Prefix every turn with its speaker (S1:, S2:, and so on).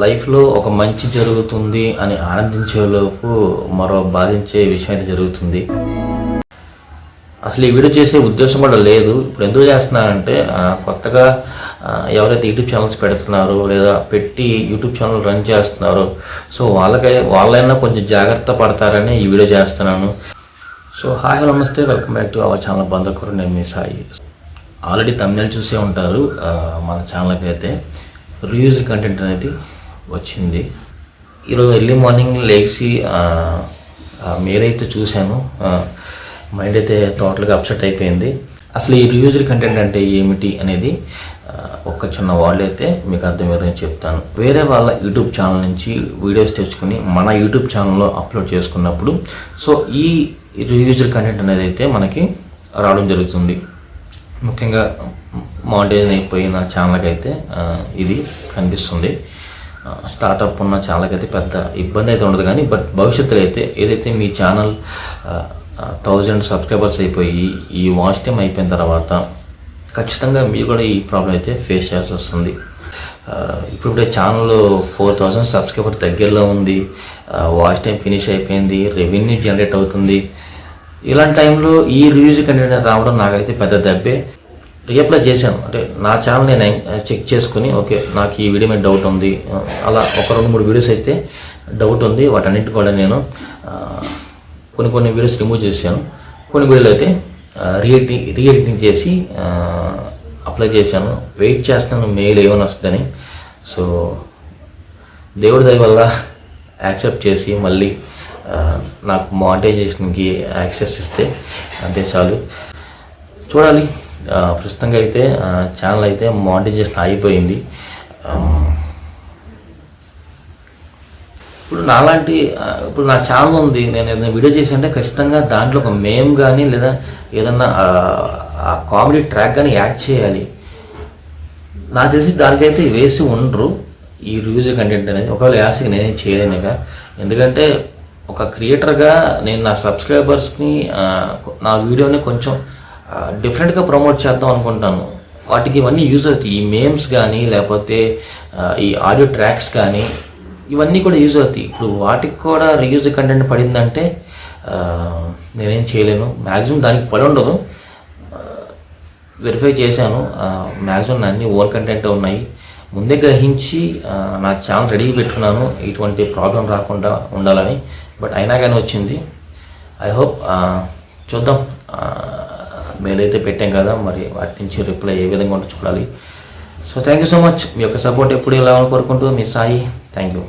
S1: లైఫ్లో ఒక మంచి జరుగుతుంది అని ఆనందించేలోపు మరో బాధించే విషయం అయితే జరుగుతుంది. అసలు ఈ వీడియో చేసే ఉద్దేశం కూడా లేదు. ఇప్పుడు ఎందుకు చేస్తున్నారంటే కొత్తగా ఎవరైతే యూట్యూబ్ ఛానల్స్ పెడుతున్నారో లేదా పెట్టి యూట్యూబ్ ఛానల్ రన్ చేస్తున్నారో సో వాళ్ళకై వాళ్ళైనా కొంచెం జాగ్రత్త పడతారని ఈ వీడియో చేస్తున్నాను. So hi hello namaste welcome back to our channel బంధకురు. నేను మీ సాయి. ఆల్రెడీ తమిళ చూసే ఉంటారు మన ఛానల్కి అయితే. రివ్యూస్ కంటెంట్ అనేది వచ్చింది. ఈరోజు ఎర్లీ మార్నింగ్ లేచి మీరైతే చూశాను. మైండ్ అయితే టోటల్గా అప్సెట్ అయిపోయింది. అసలు ఈ రియూజర్ కంటెంట్ అంటే ఏమిటి అనేది ఒక ఒక్క చిన్న వాళ్ళు అయితే మీకు అర్థమయ్యేదని చెప్తాను. వేరే వాళ్ళ యూట్యూబ్ ఛానల్ నుంచి వీడియోస్ తెచ్చుకుని మన యూట్యూబ్ ఛానల్లో అప్లోడ్ చేసుకున్నప్పుడు సో ఈ రియూజర్ కంటెంట్ అనేది అయితే మనకి రావడం జరుగుతుంది. ముఖ్యంగా మానిటైజ్ అయిపోయిన ఛానల్కి అయితే ఇది కనిపిస్తుంది. స్టార్టప్ ఉన్న చాలాకైతే పెద్ద ఇబ్బంది అయితే ఉండదు. కానీ బట్ భవిష్యత్తులో అయితే ఏదైతే మీ ఛానల్ థౌజండ్ సబ్స్క్రైబర్స్ అయిపోయి ఈ వాచ్ టైం అయిపోయిన తర్వాత ఖచ్చితంగా మీరు కూడా ఈ ప్రాబ్లం అయితే ఫేస్ చేయాల్సి వస్తుంది. ఇప్పుడు ఛానల్ ఫోర్ థౌజండ్ సబ్స్క్రైబర్ దగ్గరలో ఉంది. వాచ్ టైం ఫినిష్ అయిపోయింది. రెవెన్యూ జనరేట్ అవుతుంది. ఇలాంటి టైంలో ఈ రివ్యూస్ కంటెంట్ రావడం నాకైతే పెద్ద దెబ్బే. రీఅప్లై చేశాను. అంటే నా ఛానల్ నేను చెక్ చేసుకుని ఓకే నాకు ఈ వీడియో మీద డౌట్ ఉంది. అలా ఒక రెండు మూడు వీడియోస్ అయితే డౌట్ ఉంది. వాటన్నిటి కూడా నేను కొన్ని కొన్ని వీడియోస్ రిమూవ్ చేశాను. కొన్ని వీడియోలు అయితే రీఎడిటింగ్ రీఎడిటింగ్ చేసి అప్లై చేశాను. వెయిట్ చేస్తున్నాను మెయిల్ ఏమైనా వస్తుందని. సో దేవుడి దయ వల్ల యాక్సెప్ట్ చేసి మళ్ళీ నాకు మానిటైజేషన్కి యాక్సెస్ ఇస్తే అంతే చాలు. చూడాలి. ప్రస్తుతంగా అయితే ఛానల్ అయితే మానిటైజేషన్ అయిపోయింది ఇప్పుడు నాలాంటి ఇప్పుడు నా ఛానల్ ఉంది నేను ఏదైనా వీడియో చేసి అంటే ఖచ్చితంగా దాంట్లో ఒక మేమ్ కానీ లేదా ఏదన్నా కామెడీ ట్రాక్ కానీ యాడ్ చేయాలి. నాకు తెలిసి దానికైతే వేసి ఉండరు. ఈ రివ్యూజర్ కంటెంట్ అనేది ఒకవేళ యాసికి నేనే చేయలేనుగా ఎందుకంటే ఒక క్రియేటర్గా నేను నా సబ్స్క్రైబర్స్ని నా వీడియోని కొంచెం డిఫరెంట్గా ప్రమోట్ చేద్దాం అనుకుంటాను. వాటికి ఇవన్నీ యూజ్ అవుతాయి. ఈ మేమ్స్ కానీ లేకపోతే ఈ ఆడియో ట్రాక్స్ కానీ ఇవన్నీ కూడా యూజ్ అవుతాయి. ఇప్పుడు వాటికి కూడా రీయూజ్ కంటెంట్ పడిందంటే నేనేం చేయలేను. మ్యాక్సిమం దానికి పడి ఉండదు. వెరిఫై చేశాను. మ్యాక్సిమం అన్ని ఓవర్ కంటెంట్ ఉన్నాయి. ముందే గ్రహించి నా ఛానల్ రెడీ పెట్టుకున్నాను. ఇటువంటి ప్రాబ్లం రాకుండా ఉండాలని. బట్ అయినా కానీ వచ్చింది. ఐ హోప్ చూద్దాం. మేలైతే పెట్టాం కదా మరి వాటి నుంచి రిప్లై ఏ విధంగా ఉంటుందో చూడాలి. So thank you so much మీ యొక్క సపోర్ట్ ఎప్పుడు ఇలా కోరుకుంటూ మీ సాయి థ్యాంక్ యూ